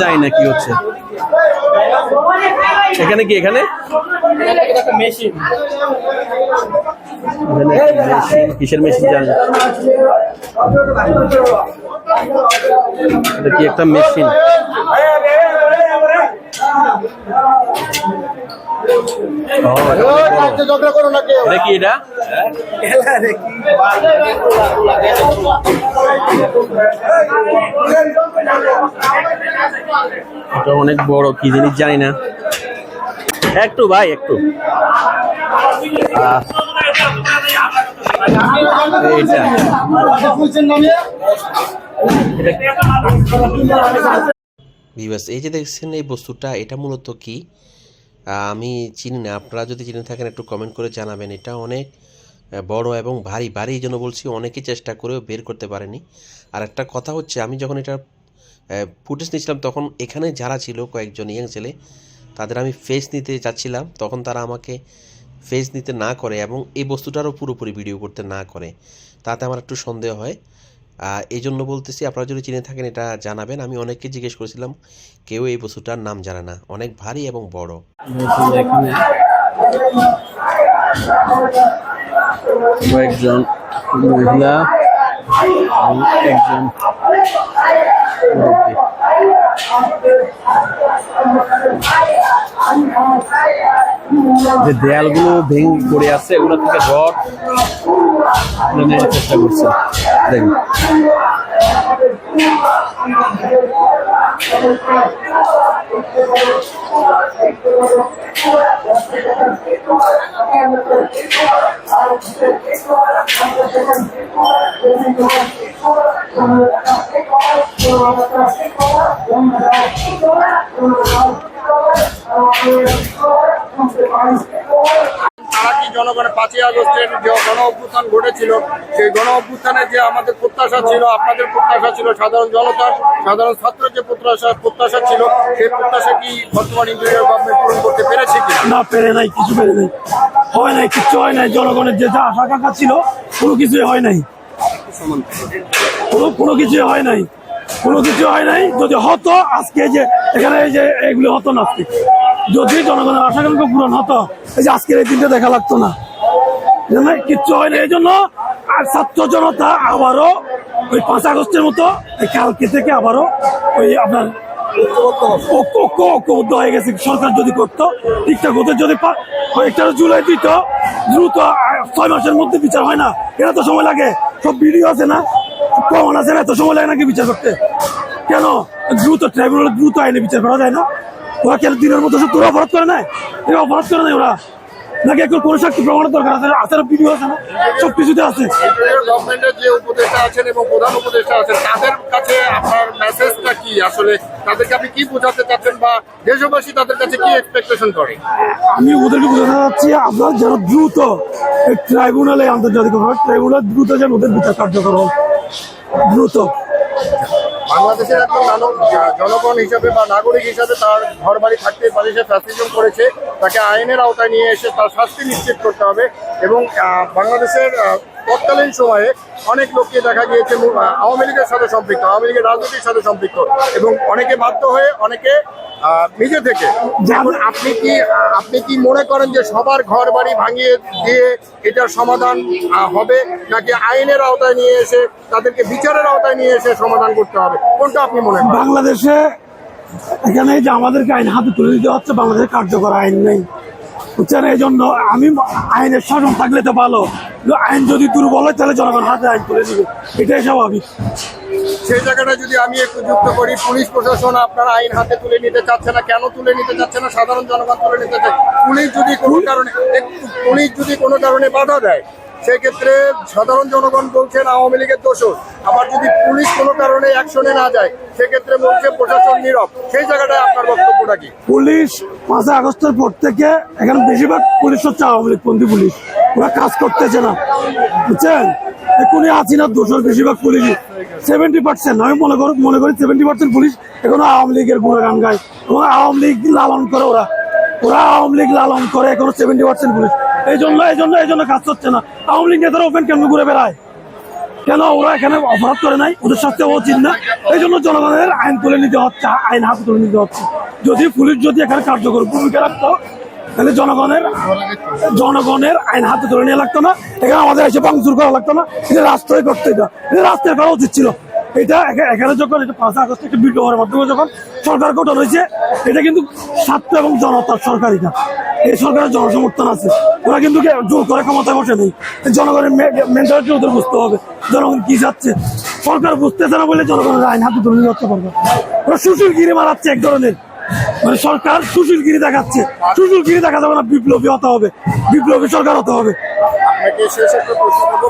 জানি না কি হচ্ছে এখানে কি, এখানে মেশিন? কিসের মেশিন জানি। এটা কি একটা মেশিন এটা অনেক বড়। এটা কি এটা এটা জিনিস জানি না। একটু ভাই একটু। আহ, ভিভাস এই যে দেখছেন এই বস্তুটা, এটা মূলত কি? আমি চিনি না। আপনারা যদি চিনে থাকেন, একটু কমেন্ট করে জানাবেন। এটা অনেক বড় এবং ভারী ভারী জন্য বলছি অনেকেই চেষ্টা করেও বের করতে পারেনি। আর একটা কথা হচ্ছে, আমি যখন এটা ফুটেজ নিয়েছিলাম, তখন এখানে যারা ছিল কয়েকজন ইয়াং ছেলে, তাদের আমি ফেস নিতে যাচ্ছিলাম। তখন তারা আমাকে ফেস নিতে না করে এবং এই বস্তুটারও পুরোপুরি ভিডিও করতে না করে। তাতে আমার একটু সন্দেহ হয়। এই জন্য বলতেছি, আপনারা যদি চিনে থাকেন, এটা জানাবেন আমি অনেককে জিজ্ঞেস করেছিলাম, কেউ এই বস্তুটার নাম জানে না অনেক ভারী এবং বড় কয়েকজন মহিলা একজন। যে দেয়ালগুলো ভেঙে পড়ে আছে এগুলো থেকে রড তুলে নেওয়ার চেষ্টা করছে দেখুন কি জনগণের যে ঘটেছিল, সেই যে আমাদের প্রত্যাশা ছিল, আপনাদের প্রত্যাশা ছিল সাধারণ সাধারণ যে প্রত্যাশা প্রত্যাশা ছিল, সেই বর্তমান পূরণ করতে পেরেছে না, পেরে নাই, কিছু পেরে নাই। হয় নাই হয় নাই, জনগণের যে আশা আকাঙ্ক্ষা ছিল, কোনো কিছুই হয় নাই। কোনো কোনো কিছুই হয় নাই। কোনো কিছু হয় নাই। যদি হতো, আজকে যে এখানে এই যে এগুলো হতো না আজকে। যদি জনগণের আশা আকাঙ্ক্ষা পূরণ হতো, এই যে আজকের এই দিনটা দেখা লাগতো না? কিচ্ছু হয় না এই জন্য আর ছাত্র জনতা আবারও ওই পাঁচ আগস্টের মতো কালকে থেকে আবারও ওই আপনার ঐক্য- ঐক্য ঐক্যবদ্ধ হয়ে গেছে। সরকার যদি করতো, ঠিকঠাক হতো। যদি কয়েকটা জুলাই দিত, দ্রুত ছয় মাসের মধ্যে বিচার হয় না। এটা তো সময় লাগে। সব ভিডিও আছে না? আছে এত সময় লাগে নাকি বিচার করতে? কেন? দ্রুত ট্রাইব্যুনাল দ্রুত আইনে বিচার করা যায় না? ওরা কেন দিনের মতো সব তোরা অপরাধ করে নেয় এরা অপরাধ করে নেয় ওরা? নাকি এখন কোনো সাক্ষী প্রমাণের দরকার আছে? আছে ভিডিও আছে না? সব কিছুতে আছে। গভর্নমেন্টের যে উপদেষ্টা আছেন এবং প্রধান উপদেষ্টা আছেন তাদের কাছে আপনার মেসেজটা কি? আসলে তাদেরকে আপনি কি বোঝাতে চাচ্ছেন বা দেশবাসী তাদের কাছে কি এক্সপেকটেশন করে? আমি ওদেরকে বোঝাতে চাচ্ছি আপনার যেন দ্রুত ট্রাইব্যুনালে আন্তর্জাতিক ট্রাইব্যুনাল দ্রুত যেন ওদের বিচার কার্যকর হোক। দ্রুত। বাংলাদেশের একজন জনগণ হিসাবে বা নাগরিক হিসাবে তার ঘর বাড়ি থাকতে পারে সে ফ্যাসিজম করেছে। তাকে আইনের আওতায় নিয়ে এসে তার শাস্তি নিশ্চিত করতে হবে এবং বাংলাদেশের তৎকালীন সময়ে অনেক লোককে দেখা গিয়েছে আওয়ামী লীগের সাথে সম্পৃক্ত আওয়ামী লীগের রাজনীতির সাথে সম্পৃক্ত এবং অনেকে বাধ্য হয়ে অনেকে নিজে থেকে। যেমন আপনি কি আপনি কি মনে করেন যে সবার ঘর বাড়ি ভাঙিয়ে দিয়ে এটার সমাধান হবে? নাকি আইনের আওতায় নিয়ে এসে তাদেরকে বিচারের আওতায় নিয়ে এসে সমাধান করতে হবে? কোনটা আপনি মনে করেন? বাংলাদেশে এখানে যে আমাদেরকে আইন হাতে তুলে দিতে হচ্ছে বাংলাদেশের কার্যকর আইন নেই। বুঝছেন এই জন্য আমি আইনের শাসন থাকলে তো ভালো। আইন যদি দুর্বল হয় তাহলে জনগণ হাতে আইন তুলে দিবে। এটাই স্বাভাবিক। সেই জায়গাটা যদি আমি একটু যুক্ত করি পুলিশ প্রশাসন আপনারা আইন হাতে তুলে নিতে চাচ্ছে না কেন তুলে নিতে চাচ্ছে না? সাধারণ জনগণ তুলে নিতে চাচ্ছে পুলিশ যদি কোনো কারণে পুলিশ যদি কোনো কারণে বাধা দেয় সেক্ষেত্রে সাধারণ জনগণ বলছেন আওয়ামী লীগের দোষর আবার যদি পুলিশ কোনো কারণে অ্যাকশনে না যায়, সেক্ষেত্রে বলছে প্রশাসন নীরব। সেই জায়গাটায় আপনার বক্তব্যটা কি? পুলিশ পাঁচই আগস্টের পর থেকে এখানে বেশিরভাগ পুলিশ হচ্ছে আওয়ামী লীগপন্থী পুলিশ। ওরা কাজ করতেছে না। বুঝছেন? এখনই আছি না, দোষর বেশিরভাগ পুলিশ সেভেন্টি পার্সেন্ট আমি মনে করি মনে করি সেভেন্টি পার্সেন্ট পুলিশ এখনও আওয়ামী লীগের গুণগান গায়। এবং আওয়ামী লীগ লালন করে ওরা। ওরা আওয়ামী লীগ লালন করে এখনও সেভেন্টি পার্সেন্ট পুলিশ। এই জন্য এই জন্য এই জন্য কাজ হচ্ছে না। আওয়ামী লীগ নেতারা ওপেন কেন ঘুরে বেড়ায়? কেন ওরা এখানে অপরাধ করে নাই? ওদের শাস্তি উচিত না? এই জন্য জনগণের আইন তুলে নিতে হচ্ছে, আইন হাতে তুলে নিতে হচ্ছে। যদি পুলিশ যদি এখানে কার্যকর ভূমিকা রাখতো, তাহলে জনগণের জনগণের আইন হাতে তুলে নিয়ে লাগতো না। এখানে আমাদের এসে ভাঙচুর করা লাগতো না। এটা রাস্তায় করতে এটা রাস্তায় করা উচিত ছিল। এটা এখা- এখানে যখন এটা পাঁচ আগস্ট একটা বিপ্লবের মাধ্যমে যখন সরকার গঠন হয়েছে, এটা কিন্তু স্বার্থ এবং জনতার সরকার এটা এই সরকারের জনসমর্থন আছে। ওরা কিন্তু জোর করে ক্ষমতায় বসে নেই। জনগণের মেন্টালিটি ওদের বুঝতে হবে। জনগণ কি যাচ্ছে সরকার বুঝতেছে না বলে জনগণের আইন হাতে তুলে ধরতে যাচ্ছে ওরা শুশুর সুশীলগিরি মারাচ্ছে এক ধরনের। মানে সরকার সুশীলগিরি দেখাচ্ছে। সুশীলগিরি দেখা যাবে না, বিপ্লবী হতে হবে। বিপ্লবী সরকার হতে হবে। শেষ একটা প্রশ্ন করব।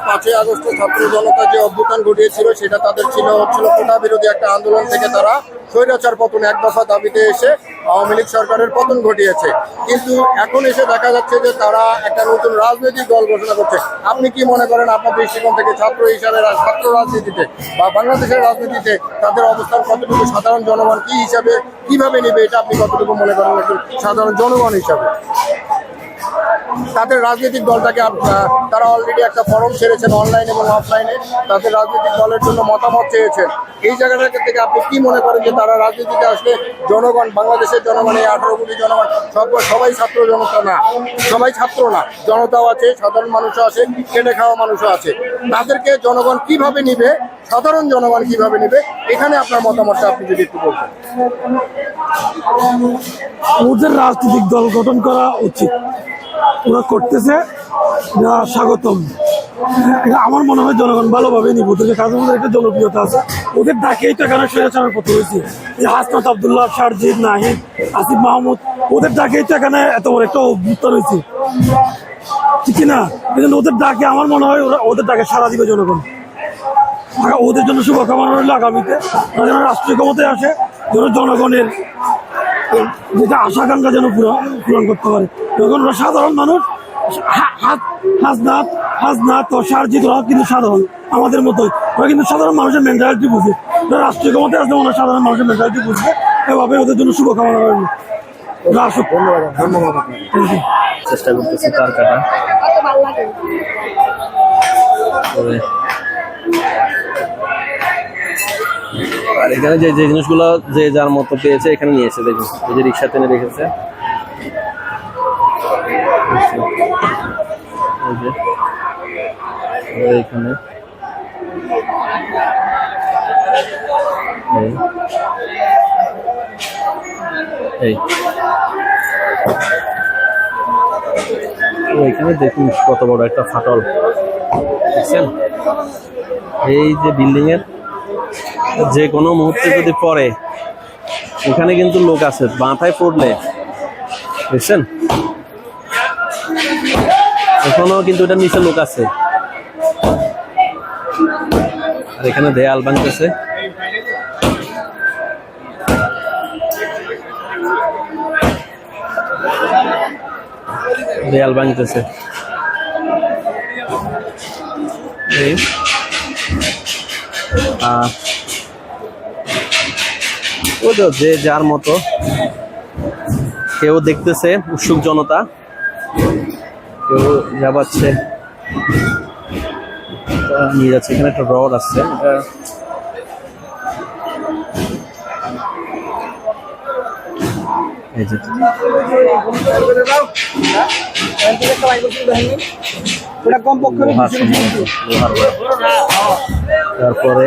ছাত্র জনতা যে অভ্যুত্থান ঘটিয়েছিল, সেটা তাদের ছিল, হচ্ছিল কোটা বিরোধী একটা আন্দোলন থেকে তারা স্বৈরাচার পতন এক দফা দাবিতে এসে আওয়ামী লীগ সরকারের পতন ঘটিয়েছে। কিন্তু এখন এসে দেখা যাচ্ছে যে তারা একটা নতুন রাজনৈতিক দল ঘোষণা করছে। আপনি কি মনে করেন আপনার দৃষ্টিকোণ থেকে ছাত্র হিসাবে ছাত্র রাজনীতিতে বা বাংলাদেশের রাজনীতিতে তাদের অবস্থান কতটুকু সাধারণ জনগণ কি হিসাবে কীভাবে নেবে এটা আপনি কতটুকু মনে করেন সাধারণ জনগণ হিসাবে? তাদের রাজনৈতিক দলটাকে তারা অলরেডি একটা ফর্ম ছেড়েছেন অনলাইন এবং অফলাইনে তাদের রাজনৈতিক দলের জন্য মতামত চেয়েছেন। এই জায়গাটা থেকে আপনি কি মনে করেন যে তারা রাজনীতিতে আসলে জনগণ, বাংলাদেশের জনগণ, এই আঠারো কোটি জনগণ, সব সবাই ছাত্র জনতা না। সবাই ছাত্র না। জনতাও আছে, সাধারণ মানুষও আছে, খেটে খাওয়া মানুষও আছে। তাদেরকে জনগণ কীভাবে নিবে? সাধারণ জনগণ কীভাবে নিবে? এখানে আপনার মতামতটা আপনি যদি একটু বলতেন। রাজনৈতিক দল গঠন করা উচিত। ওরা করতেছে স্বাগতম। আমার মনে হয় জনগণ ভালোভাবে নিব। ওদেরকে কাজের মধ্যে একটা জনপ্রিয়তা আছে। ওদের ডাকেই তো এখানে স্বৈরাচারের পথে হয়েছে এই হাসনাত আবদুল্লাহ শারজিদ নাহিদ, আসিফ মাহমুদ, ওদের ডাকেই তো এখানে এত বড় একটা অভ্যুত্থান হয়েছে। ঠিক না জন্য ওদের ডাকে আমার মনে হয় ওরা ওদের ডাকে সারা দিবে জনগণ। ওদের জন্য শুভকামনা রইল আগামীতে। যেন রাষ্ট্রীয় ক্ষমতায় আসে, যেন জনগণের যেটা আশা আশাকাঙ্ক্ষা যেন পূরণ পূরণ করতে পারে। যখন ওরা সাধারণ মানুষ হা- হাত- হাসনাত হাসনাত ও সারজিৎ ওরা কিন্তু সাধারণ আমাদের মতোই। ওরা কিন্তু সাধারণ মানুষের মেন্টালিটি বুঝে। ওরা রাষ্ট্রীয় ক্ষমতায় আসলে ওরা সাধারণ মানুষের মেন্টালিটি বুঝবে এভাবে ওদের জন্য শুভকামনা রইল। আসুক। ধন্যবাদ আপনাকে। চেষ্টা করতেছি তার কাটা। আর এখানে যে যে জিনিসগুলো যে যার মতো পেয়েছে, এখানে নিয়েছে, দেখুন, এই যে রিক্সা টেনে রেখেছে। এখানে। দেখুন কত বড় একটা ফাটল। দেখছেন? এই যে বিল্ডিং এর যে কোনো মুহূর্তে যদি পড়ে এখানে কিন্তু লোক আছে মাথায় পড়লে। বুঝছেন এখনও কিন্তু এটা নিচে লোক আছে। আর এখানে দেয়াল ভাঙতেছে দেয়াল ভাঙতেছে আহ, যে যার মতো। কেউ দেখতেছে উৎসুক জনতা, কেউ যাবাচ্ছে নিয়ে যাচ্ছে, এখানে একটা রড আছে। তারপরে